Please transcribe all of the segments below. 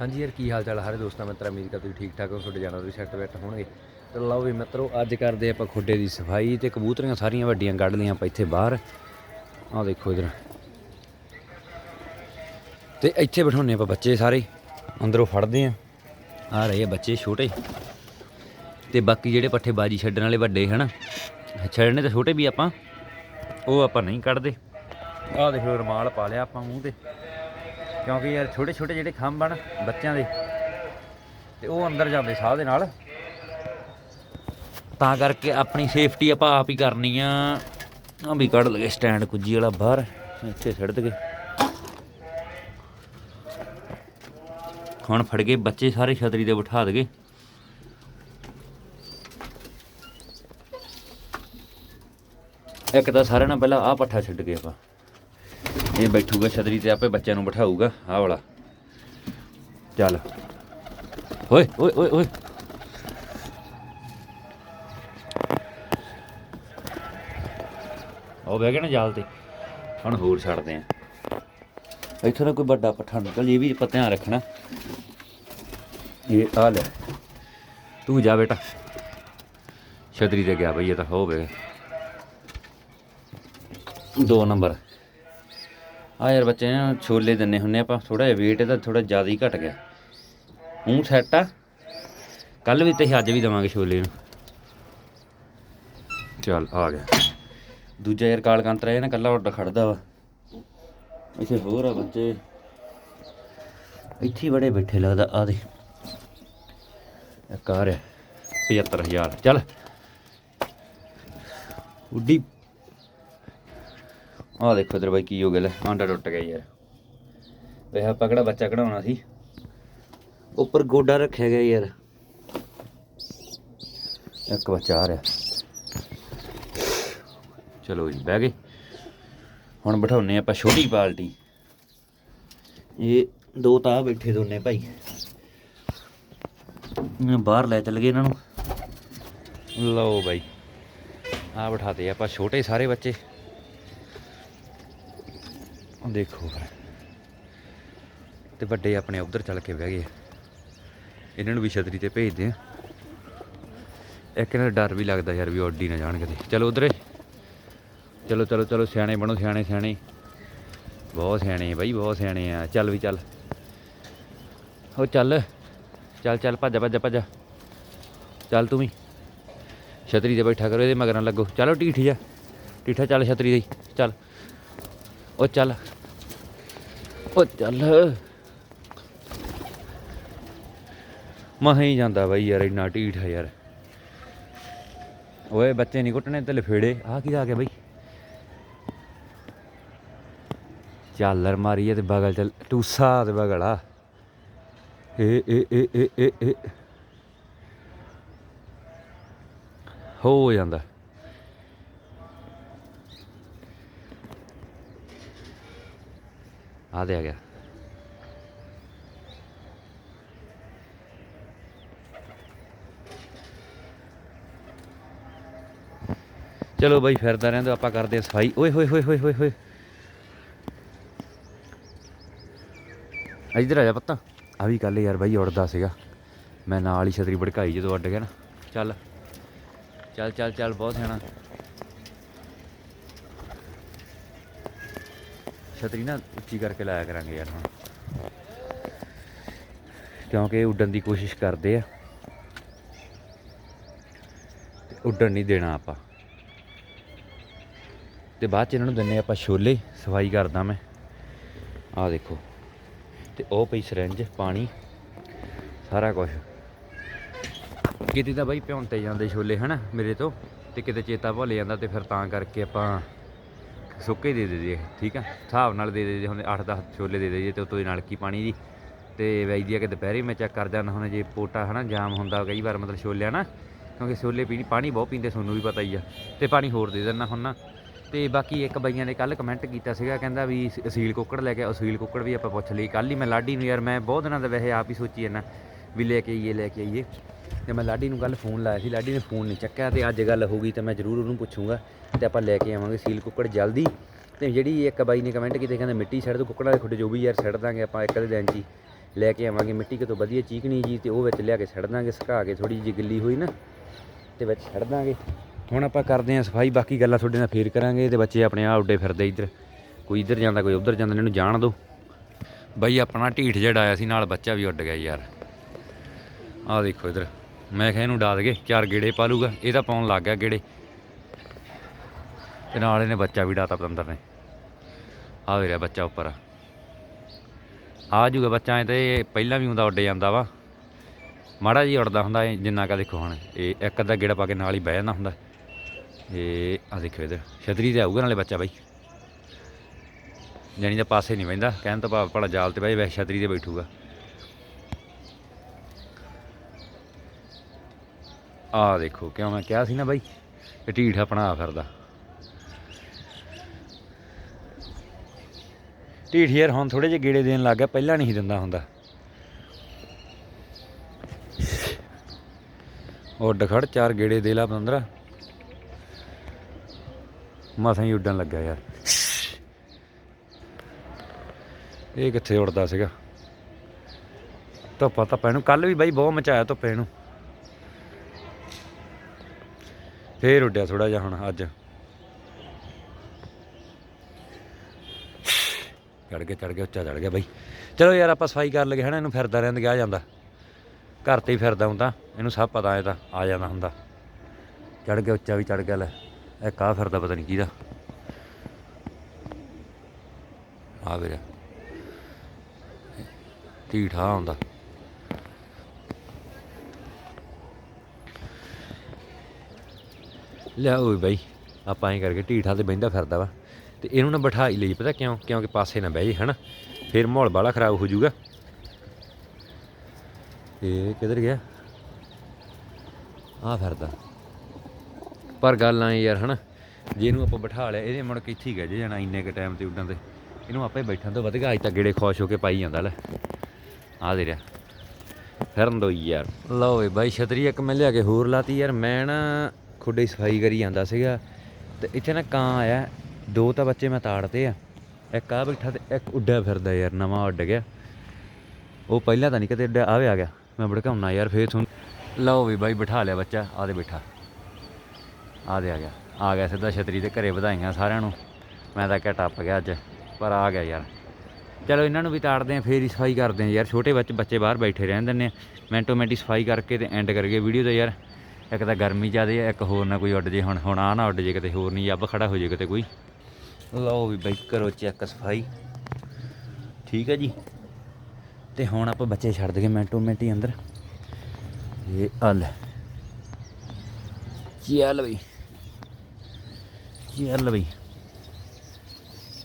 ਹਾਂਜੀ ਯਾਰ, ਕੀ ਹਾਲ ਚਾਲ ਆ ਦੋਸਤਾਂ, ਮਿੱਤਰਾਂ, ਉਮੀਦ ਕਰਦਾ ਠੀਕ ਠਾਕ ਹੋ, ਤੁਹਾਡੇ ਜਾਨਵਰ ਵੀ ਸੈੱਟ ਬੈਠ ਹੋਣਗੇ। ਤੇ ਲਓ ਵੀ ਮਿੱਤਰੋ, ਅੱਜ ਕਰਦੇ ਆਪਾਂ ਖੁੱਡੇ ਦੀ ਸਫ਼ਾਈ ਤੇ ਕਬੂਤਰੀਆਂ ਸਾਰੀਆਂ ਵੱਡੀਆਂ ਕੱਢ ਲਈਆਂ ਆਪਾਂ ਇੱਥੇ ਬਾਹਰ। ਆਹ ਦੇਖੋ ਇਧਰ। ਤੇ ਇੱਥੇ ਬਿਠਾਉਣੇ ਆਪਾਂ ਬੱਚੇ ਸਾਰੇ, ਅੰਦਰੋਂ ਫੜਦੇ ਆ। ਆ ਰਹੇ ਆ ਬੱਚੇ ਛੋਟੇ। ਤੇ ਬਾਕੀ ਜਿਹੜੇ ਪੱਠੇ ਬਾਜੀ ਛੱਡਣ ਵਾਲੇ ਵੱਡੇ, ਹਨ? ਛੱਡਣੇ ਤਾਂ ਛੋਟੇ ਵੀ ਆਪਾਂ, ਉਹ ਆਪਾਂ ਨਹੀਂ ਕੱਢਦੇ। ਆਹ ਦੇਖ ਲਓ ਰਮਾਲ ਪਾ ਲਿਆ ਆਪਾਂ ਮੂੰਹ ਤੇ। ਕਿਉਂਕਿ ਯਾਰ ਛੋਟੇ ਛੋਟੇ ਜਿਹੜੇ ਖੰਭ ਹਨ ਬੱਚਿਆਂ ਦੇ, ਤੇ ਉਹ ਅੰਦਰ ਜਾਂਦੇ ਸਾਹ ਦੇ ਨਾਲ। ਤਾਂ ਕਰਕੇ ਆਪਣੀ ਸੇਫਟੀ ਆਪਾਂ ਆਪ ਹੀ ਕਰਨੀ ਆ। ਆ ਵੀ ਕੱਢ ਲਗੇ ਸਟੈਂਡ ਕੁੱਜੀ ਵਾਲਾ ਬਾਹਰ, ਇੱਥੇ ਛੱਡ ਦਗੇ ਹੁਣ ਫੜ ਗਏ ਬੱਚੇ ਸਾਰੇ ਛਤਰੀ ਤੇ ਬਿਠਾ ਦਗੇ ਇੱਕ ਤਾਂ ਸਾਰਿਆਂ ਨਾਲ ਪਹਿਲਾਂ ਆਹ ਪੱਠਾ ਛੱਡ ਗਏ ਆਪਾਂ। ਇਹ ਬੈਠੂਗਾ ਛਤਰੀ ਤੇ ਆਪੇ ਬੱਚਿਆਂ ਨੂੰ ਬਿਠਾਊਗਾ, ਆਹ ਵਾਲਾ। ਚੱਲ। ਓਏ ਓਏ ਓਏ ਓਏ। ਉਹ ਬਹਿ ਗਿਆ ਨਾ ਜਾਲ ਤੇ। ਹੁਣ ਹੋਰ ਛੱਡਦੇ ਆ। ਇੱਥੋਂ ਨਾ ਕੋਈ ਵੱਡਾ ਪੱਠਾ ਨਿਕਲ ਇਹ ਵੀ ਆਪਾਂ ਧਿਆਨ ਰੱਖਣਾ। ਇਹ ਆ ਲੈ। ਤੂੰ ਜਾ ਬੇਟਾ। ਛਤਰੀ ਤੇ ਗਿਆ ਬਈ, ਇਹ ਤਾਂ ਹੋਵੇ ਦੋ ਨੰਬਰ। ਆ ਯਾਰ ਬੱਚੇ ਨਾ ਛੋਲੇ ਦਿੰਨੇ ਹੁੰਨੇ ਆਪਾਂ ਥੋੜਾ ਜਿਹਾ weight ਇਹਦਾ ਥੋੜਾ ਜ਼ਿਆਦਾ ਹੀ ਘਟ ਗਿਆ। ਹੂੰ ਸੈੱਟ ਆ। ਕੱਲ ਵੀ ਤੇ ਅੱਜ ਵੀ ਦਵਾਂਗੇ ਛੋਲੇ ਨੂੰ। ਚੱਲ, ਆ ਗਿਆ। ਦੂਜਾ ਯਾਰ ਕਾਲ ਕੰਤਰਾ ਇਹ ਨਾ, ਕੱਲਾ ਉੱਡ ਖੜਦਾ ਵਾ। ਇੱਥੇ ਹੋਰ ਆ ਬੱਚੇ। ਇੱਥੇ ਬੜੇ ਬੈਠੇ ਲੱਗਦਾ, ਆ ਦੇ ਇੱਕ ਆ ਰਿਹਾ 75000 ਚੱਲ। ਉੱਡੀ ਆਹ ਦੇਖੋ ਇਧਰ ਬਾਈ ਕੀ ਹੋ ਗਿਆ ਲੈ ਆਂਡਾ ਟੁੱਟ ਗਿਆ ਯਾਰ। ਵੇ ਆਪਾਂ ਕਿਹੜਾ ਬੱਚਾ ਕਢਾਉਣਾ ਸੀ? ਉੱਪਰ ਗੋਡਾ ਰੱਖਿਆ ਗਿਆ ਯਾਰ। ਇੱਕ ਬੱਚਾ ਆ ਰਿਹਾ। ਚਲੋ ਜੀ ਬਹਿ ਗਏ। ਹੁਣ ਬਿਠਾਉਨੇ ਆਪਾਂ ਛੋਟੀ ਪਾਲਟੀ ਇਹ ਦੋ ਤਾਂ ਬੈਠੇ ਦੋਨੇ ਭਾਈ। ਬਾਹਰ ਲੈ ਚੱਲ ਗਏ ਇਹਨਾਂ ਨੂੰ। ਲਓ ਬਾਈ ਆ ਬਿਠਾਤੇ ਆਪਾਂ ਛੋਟੇ ਸਾਰੇ ਬੱਚੇ। ਦੇਖੋ ਫਿਰ। ਤੇ ਵੱਡੇ ਆਪਣੇ ਉਧਰ ਚੱਲ ਕੇ ਬਹਿ ਗਏ। ਇਹਨਾਂ ਨੂੰ ਵੀ ਛਤਰੀ ਤੇ ਭੇਜਦੇ ਆ। ਇੱਕ ਇਹਨਾਂ ਦਾ ਡਰ ਵੀ ਲੱਗਦਾ ਯਾਰ ਵੀ ਉੱਡੀ ਨਾ ਜਾਣ ਕਿਤੇ। ਚਲੋ ਉਧਰੇ। ਚਲੋ ਚਲੋ ਚਲੋ, ਸਿਆਣੇ ਬਣੋ, ਸਿਆਣੇ ਸਿਆਣੇ। ਬਹੁਤ ਸਿਆਣੇ ਬਾਈ, ਬਹੁਤ ਸਿਆਣੇ ਆ। ਚੱਲ ਵੀ ਚੱਲ। ਹੋ ਚੱਲ। ਚੱਲ ਚੱਲ, ਭੱਜ ਭੱਜ ਭੱਜ। ਚੱਲ ਤੂੰ ਵੀ। ਛਤਰੀ ਤੇ ਬੈਠਾ ਕਰੋ, ਇਹਦੇ ਮਗਰ ਨਾ ਲੱਗੋ। ਚਲੋ ਢੀਠ ਜਾ ਢੀਠਾ ਚੱਲ ਛਤਰੀ ਦੇ ਚੱਲ। ਉਹ ਚੱਲ। ਉਹ ਚੱਲ। ਮਹਾਂ ਹੀ ਜਾਂਦਾ ਬਾਈ ਯਾਰ, ਇੰਨਾ ਢੀਠ ਹੈ ਯਾਰ। ਓਏ, ਬੱਚੇ ਨਹੀਂ ਕੁੱਟਣੇ ਤੇ ਲਫੇੜੇ। ਆ ਕੀ ਆ ਗਿਆ ਬਾਈ? ਚਾਲਰ ਮਾਰੀਏ ਤੇ ਬਗਲ ਚ, ਟੂਸਾ ਤੇ ਬਗਲ ਆ। ਏ ਏ ਏ ਏ ਏ। ਹੋ ਜਾਂਦਾ। ਆ ਦੇ ਆ ਗਿਆ ਚਲੋ ਬਾਈ ਫਿਰਦਾ ਰਹਿੰਦਾ ਆਪਾਂ ਕਰਦੇ ਆ ਸਫ਼ਾਈ ਓਏ ਹੋਏ ਹੋਏ ਹੋਏ ਹੋਏ ਹੋਏ ਇੱਧਰ ਆ ਜਾ ਪੱਤਾ ਆ ਵੀ ਕੱਲ ਯਾਰ ਬਾਈ ਉੜਦਾ ਸੀਗਾ ਮੈਂ ਨਾਲ ਹੀ ਛਤਰੀ ਭੜਕਾਈ ਜਦੋਂ ਉੱਡ ਗਿਆ ਨਾ ਚੱਲ ਚੱਲ ਚੱਲ ਚੱਲ ਬਹੁਤ ਸਿਆਣਾ ਛਤਰੀ ਨਾ ਉੱਚੀ ਕਰਕੇ ਲਾਇਆ ਕਰਾਂਗੇ ਯਾਰ ਹੁਣ। ਕਿਉਂਕਿ ਉੱਡਣ ਦੀ ਕੋਸ਼ਿਸ਼ ਕਰਦੇ ਆ। ਤੇ ਉੱਡਣ ਨਹੀਂ ਦੇਣਾ ਆਪਾਂ। ਤੇ ਬਾਅਦ ਚ ਇਹਨਾਂ ਨੂੰ ਦਿੰਨੇ ਆਪਾਂ ਛੋਲੇ, ਸਫ਼ਾਈ ਕਰਦਾ ਮੈਂ। ਆਹ ਦੇਖੋ। ਤੇ ਉਹ ਪਈ ਸਰੰਜ ਪਾਣੀ, ਸਾਰਾ ਕੁਝ ਕਿਤੇ ਤਾਂ ਬਾਈ ਭਿਉਣ ਜਾਂਦੇ ਛੋਲੇ, ਹਨਾ, ਮੇਰੇ ਤੋਂ। ਤੇ ਕਿਤੇ ਚੇਤਾ ਭੁੱਲ ਜਾਂਦਾ ਤੇ ਫਿਰ ਤਾਂ ਕਰਕੇ ਆਪਾਂ ਸੁੱਕੇ ਦੇ ਦੇ ਦੇ ਠੀਕ ਆ? ਹਿਸਾਬ ਨਾਲ ਦੇ ਦੇ ਹੁਣ 8-10 ਛੋਲੇ ਦੇ ਦੇ ਤੇ ਉਤੋਂ ਦੀ ਨਲਕੀ ਪਾਣੀ ਦੀ ਤੇ ਵੈਦੀ ਆ ਕਿ ਦੁਪਹਿਰੇ ਮੈਂ ਚੈੱਕ ਕਰ ਜਾਂਦਾ ਹੁਣ ਜੇ ਪੋਟਾ ਹਨਾ ਜਾਮ ਹੁੰਦਾ, ਕਈ ਵਾਰ ਮਤਲਬ ਛੋਲਿਆ ਨਾ ਕਿਉਂਕਿ ਛੋਲੇ ਪੀਣੀ, ਪਾਣੀ ਬਹੁਤ ਪੀਂਦੇ, ਤੁਹਾਨੂੰ ਵੀ ਪਤਾ ਹੀ ਆ, ਤੇ ਪਾਣੀ ਹੋਰ ਦੇ ਦਿੰਦਾ ਹੁਣ ਨਾ। ਤੇ ਬਾਕੀ ਇੱਕ ਬਈਆਂ ਨੇ ਕੱਲ ਕਮੈਂਟ ਕੀਤਾ ਸੀਗਾ, ਕਹਿੰਦਾ ਵੀ ਅਸੀਲ ਕੁੱਕੜ ਲੈ ਕੇ ਅਸੀਲ ਕੁੱਕੜ ਵੀ ਆਪਾਂ ਪੁੱਛ ਲਈ ਕੱਲ ਹੀ ਮੈਂ ਲਾਡੀ ਨੂੰ, ਯਾਰ ਮੈਂ ਬਹੁਤ ਦਿਨਾਂ ਦਾ ਵੈਸੇ ਆਪ ਹੀ ਸੋਚੀ ਜਾਂਦਾ ਵੀ ਲੈ ਕੇ ਆਈਏ, ਲੈ ਕੇ ਆਈਏ। ਤੇ ਮੈਂ ਲਾਡੀ ਨੂੰ ਕੱਲ ਫੋਨ ਲਾਇਆ ਸੀ, ਲਾਡੀ ਨੇ ਫੋਨ ਨਹੀਂ ਚੱਕਿਆ ਤੇ ਅੱਜ ਗੱਲ ਹੋ ਗਈ ਤੇ ਮੈਂ ਜ਼ਰੂਰ ਉਹਨੂੰ ਪੁੱਛੂੰਗਾ ਤੇ ਆਪਾਂ ਲੈ ਕੇ ਆਵਾਂਗੇ ਸੀਲ ਕੁੱਕੜ ਜਲਦੀ। ਤੇ ਜਿਹੜੀ ਇੱਕ ਬਾਈ ਨੇ ਕਮੈਂਟ ਕੀਤੇ, ਕਹਿੰਦਾ ਮਿੱਟੀ ਛੱਡ ਦੋ, ਕੁੱਕੜਾਂ ਦੇ ਖੁੱਡੇ ਜੋ ਵੀ ਯਾਰ ਛੱਡ ਦਾਂਗੇ ਆਪਾਂ ਇੱਕ ਦੇ ਦਿਨ 'ਚ ਲੈ ਕੇ ਆਵਾਂਗੇ, ਮਿੱਟੀ ਕਿਤੋਂ ਵਧੀਆ ਚੀਕਣੀ ਜੀ ਤੇ ਉਹ ਵਿੱਚ ਲਿਆ ਕੇ ਛੱਡ ਦਾਂਗੇ, ਸੁਕਾ ਕੇ ਥੋੜੀ ਜਿਹੀ ਗਿੱਲੀ ਹੋਈ ਨਾ, ਤੇ ਵਿੱਚ ਛੱਡ ਦਾਂਗੇ। ਹੁਣ ਆਪਾਂ ਕਰਦੇ ਆਂ ਸਫ਼ਾਈ, ਬਾਕੀ ਗੱਲਾਂ ਤੁਹਾਡੇ ਨਾਲ ਫੇਰ ਕਰਾਂਗੇ ਤੇ ਬੱਚੇ ਆਪਣੇ ਆਪ ਉੱਡੇ ਫਿਰਦੇ ਇੱਧਰ। ਕੋਈ ਇੱਧਰ ਜਾਂਦਾ, ਕੋਈ ਉੱਧਰ ਜਾਂਦਾ, ਇਹਨੂੰ ਜਾਣ ਦਿਓ। ਬਾਈ, ਆਪਣਾ ਢੀਠ ਜਿਹੜਾ ਆਇਆ ਸੀ, ਨਾਲ ਬੱਚਾ ਵੀ ਉੱਡ ਗਿਆ ਯਾਰ। ਆਹ ਦੇਖੋ ਇੱਧਰ। ਮੈਂ ਕਿਹਾ ਇਹਨੂੰ ਡਾ ਦਗੇ ਚਾਰ ਗੇੜੇ ਪਾ ਲੂਗਾ ਇਹ ਤਾਂ ਪਾਉਣ ਲੱਗ ਗਿਆ ਗੇੜੇ। ਤੇ ਨਾਲ ਇਹਨੇ ਬੱਚਾ ਵੀ ਡਾਤਾ ਪਤੰਦਰ ਨੇ। ਆ ਵੀ ਰਿਹਾ ਬੱਚਾ ਉੱਪਰ। ਆ ਜੂਗਾ ਬੱਚਾ ਐ ਤੇ ਪਹਿਲਾਂ ਵੀ ਹੁੰਦਾ ਉੱਡ ਜਾਂਦਾ ਵਾ। ਮਾੜਾ ਜੀ ਉੱਡਦਾ ਹੁੰਦਾ ਇਹ ਜਿੰਨਾ ਕਾ ਦੇਖੋ ਹੁਣ, ਇਹ ਇੱਕ ਅੱਧਾ ਗੇੜਾ ਪਾ ਕੇ ਨਾਲ ਹੀ ਬਹਿ ਜਾਂਦਾ ਹੁੰਦਾ। ਇਹ ਆ ਦੇਖੋ ਇੱਧਰ, ਛਤਰੀ ਤੇ ਆਊਗਾ ਨਾਲੇ ਬੱਚਾ ਬਾਈ। ਜਾਨੀ ਦਾ ਪਾਸੇ ਨਹੀਂ ਬਹਿੰਦਾ, ਕਹਿਣ ਤੋਂ ਭਾਵ ਭਲਾ ਜਾਲ ਤੇ ਬਹਿ ਵੈਸੇ ਛਤਰੀ ਤੇ ਬੈਠੂਗਾ। ਆ ਦੇਖੋ, ਕਿਉਂ ਮੈਂ ਕਿਹਾ ਸੀ ਨਾ ਬਾਈ, ਇਹ ਢੀਠ ਆਪਣਾ ਫਿਰਦਾ। ਢੀਠ ਯਾਰ, ਹੁਣ ਥੋੜੇ ਜਿਹੇ ਗੇੜੇ ਦੇਣ ਲੱਗ ਗਿਆ, ਪਹਿਲਾਂ ਨਹੀਂ ਸੀ ਦਿੰਦਾ ਹੁੰਦਾ। ਉੱਡ ਖੜ ਚਾਰ ਗੇੜੇ ਦੇ ਲਾ ਬੰਦਰਾ ਮਸਾਂ ਹੀ ਉੱਡਣ ਲੱਗਾ ਯਾਰ। ਇਹ ਕਿੱਥੇ ਉੱਡਦਾ ਸੀਗਾ? ਧੁੱਪਾ ਤਾਂ ਪੈਣੂ ਕੱਲ ਵੀ ਬਾਈ ਬਹੁਤ ਮਚਾਇਆ ਧੁੱਪੇ ਨੂੰ ਫੇਰ ਉੱਡਿਆ ਥੋੜਾ ਜਿਹਾ ਹੁਣ, ਅੱਜ। ਚੜ ਗਿਆ ਚੜ ਗਿਆ ਉੱਚਾ ਚੜ ਗਿਆ ਬਾਈ। ਚਲੋ ਯਾਰ, ਆਪਾਂ ਸਫ਼ਾਈ ਕਰ ਲਗੇ ਹਨਾ, ਇਹਨੂੰ ਫਿਰਦਾ ਰਹਿੰਦਾ ਗਿਆ ਜਾਂਦਾ। ਘਰ ਤੇ ਹੀ ਫਿਰਦਾ ਹੁੰਦਾ, ਇਹਨੂੰ ਸਭ ਪਤਾ ਹੈ ਤਾਂ ਆ ਜਾਂਦਾ ਹੁੰਦਾ। ਚੜ ਗਿਆ, ਉੱਚਾ ਵੀ ਚੜ ਗਿਆ, ਲੈ। ਇਹ ਕਾ ਫਿਰਦਾ ਪਤਾ ਨਹੀਂ ਕਿਹਦਾ। ਆ ਵੀਰੇ। ਠਾ ਹੁੰਦਾ। ਲੈ ਓਏ ਬਾਈ, ਆਪਾਂ ਐਂ ਕਰਕੇ ਢੀਠਾ ਤੇ ਬਹਿੰਦਾ ਫਿਰਦਾ ਵਾ। ਤੇ ਇਹਨੂੰ ਨਾ ਬਿਠਾਈ ਲਈ, ਪਤਾ ਕਿਉਂ? ਕਿਉਂਕਿ ਪਾਸੇ ਨਾ ਬਹਿ ਜੇ ਹਨਾ? ਫਿਰ ਮਾਹੌਲ ਬਾਲਾ ਖਰਾਬ ਹੋ ਜਾਊਗਾ। ਇਹ ਕਿੱਧਰ ਗਿਆ? ਆ ਫਿਰਦਾ। ਪਰ ਗੱਲ ਆਂ ਯਾਰ, ਹਨਾ? ਜੇ ਇਹਨੂੰ ਆਪਾਂ ਬਿਠਾ ਲਿਆ, ਇਹਦੇ ਮੁੜ ਕੇ ਇੱਥੇ ਹੀ ਗਏ ਜਾਣਾ ਇੰਨੇ ਕ ਟਾਈਮ ਤੇ ਉੱਡਣ ਤੇ। ਇਹਨੂੰ ਆਪੇ ਬੈਠਣ ਤੋਂ ਵਧੀਆ ਅੱਜ ਤੱਕ ਗੇੜੇ ਖੁਸ਼ ਹੋ ਕੇ ਪਾਈ ਜਾਂਦਾ, ਲੈ। ਆ ਦੇ ਰਿਹਾ। ਫਿਰਨ ਦੋ ਯਾਰ। ਲਓ ਏ ਬਾਈ, ਛਤਰੀ ਇੱਕ ਮੈਂ ਲਿਆ ਕੇ ਹੋਰ ਲਾਤੀ ਯਾਰ, ਮੈਂ ਨਾ ਖੁੱਡੇ ਸਫ਼ਾਈ ਕਰੀ ਜਾਂਦਾ ਸੀਗਾ ਤੇ ਇੱਥੇ ਨਾ ਕਾਂ ਆਇਆ, ਦੋ ਤਾਂ ਬੱਚੇ ਮੈਂ ਤਾੜਤੇ ਆ, ਇੱਕ ਆ ਬੈਠਾ ਤੇ ਇੱਕ ਉੱਡਿਆ ਫਿਰਦਾ ਯਾਰ, ਨਵਾਂ ਉੱਡ ਗਿਆ। ਉਹ ਪਹਿਲਾਂ ਤਾਂ ਨਹੀਂ ਕਿਤੇ ਉੱਡਿਆ ਆਵੇ ਆ ਗਿਆ। ਮੈਂ ਭੜਕਾਉਣਾ ਯਾਰ, ਫੇਰ ਤੁਹਾਨੂੰ ਲਓ ਵੀ ਬਾਈ, ਬਿਠਾ ਲਿਆ ਬੱਚਾ ਆ ਦੇ ਬੈਠਾ। ਆ ਦੇ ਆ ਗਿਆ। ਆ ਗਿਆ ਸਿੱਧਾ ਛਤਰੀ ਦੇ ਘਰੇ ਵਧਾਈਆਂ ਸਾਰਿਆਂ ਨੂੰ। ਮੈਂ ਤਾਂ ਕਿਹਾ ਟੱਪ ਗਿਆ ਅੱਜ, ਪਰ ਆ ਗਿਆ ਯਾਰ। ਚਲੋ ਇਹਨਾਂ ਨੂੰ ਵੀ ਤਾੜਦੇ ਆ, ਫੇਰ ਹੀ ਸਫ਼ਾਈ ਕਰਦੇ ਆ ਯਾਰ। ਛੋਟੇ ਬੱਚੇ ਬੱਚੇ ਬਾਹਰ ਬੈਠੇ ਰਹਿਣ ਦਿੰਦੇ ਆ ਮਿੰਟੋ ਮਿੰਟੀ ਸਫ਼ਾਈ ਕਰਕੇ ਤੇ ਐਂਡ ਕਰਕੇ ਵੀਡੀਓ ਦਾ ਯਾਰ। ਇੱਕ ਤਾਂ ਗਰਮੀ ਜ਼ਿਆਦੇ ਆ, ਇੱਕ ਹੋਰ ਨਾ ਕੋਈ ਉੱਡ ਜੇ, ਹੁਣ ਹੁਣ ਆ ਨਾ ਉੱਡ ਜੇ ਕਿਤੇ ਹੋਰ ਨਹੀਂ ਅੱਬ ਖੜਾ ਹੋ ਜੇ ਕਿਤੇ ਕੋਈ। ਲਓ ਵੀ ਬਾਈ, ਕਰੋ ਚੈੱਕ ਸਫ਼ਾਈ। ਠੀਕ ਹੈ ਜੀ। ਤੇ ਹੁਣ ਆਪਾਂ ਬੱਚੇ ਛੱਡ ਦਗੇ ਮਿੰਟੋ ਹੀ ਅੰਦਰ। ਇਹ ਆ ਚੱਲ ਬਈ? ਚੱਲ ਬਈ?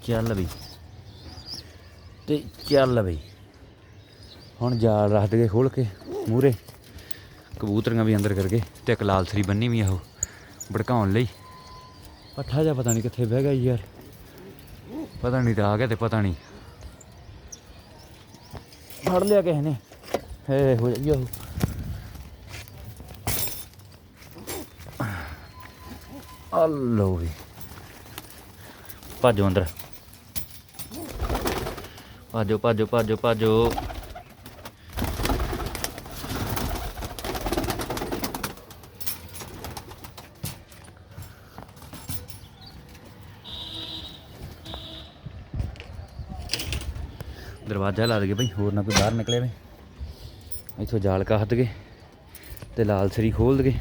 ਚੱਲ ਬਈ? ਤੇ ਚੱਲ ਬਈ? ਹੁਣ ਜਾਲ ਰੱਖ ਦਗੇ ਖੋਲ ਕੇ ਮੂਰੇ ਕਬੂਤਰੀਆਂ ਵੀ ਅੰਦਰ ਕਰਕੇ ਤੇ ਇੱਕ ਲਾਲ ਸਰੀ ਬੰਨੀ ਵੀ ਆ ਉਹ ਭੜਕਾਉਣ ਲਈ। ਪੱਠਾ ਜਾ ਪਤਾ ਨਹੀਂ ਕਿੱਥੇ ਬਹਿ ਗਿਆ ਯਾਰ। ਪਤਾ ਨਹੀਂ ਤਾਂ ਆ ਗਿਆ ਤੇ ਪਤਾ ਨਹੀਂ। ਫੜ ਲਿਆ ਕਿਸੇ ਨੇ। ਹੇ ਹੋ ਜਾਈਓ ਅੱਲੋ ਵੀ। ਭਾਜੋ ਅੰਦਰ। ਭਾਜੋ ਭਾਜੋ ਭਾਜੋ ਭਾਜੋ। ਦਰਵਾਜ਼ਾ ਲਾ ਦਗੇ ਬਈ, ਹੋਰ ਨਾ ਕੋਈ ਬਾਹਰ ਨਿਕਲੇ ਵੇ। ਇੱਥੋਂ ਜਾਲ ਕੱਢ ਗਏ ਤੇ ਲਾਲ ਸਰੀ ਖੋਲ ਦਗੇ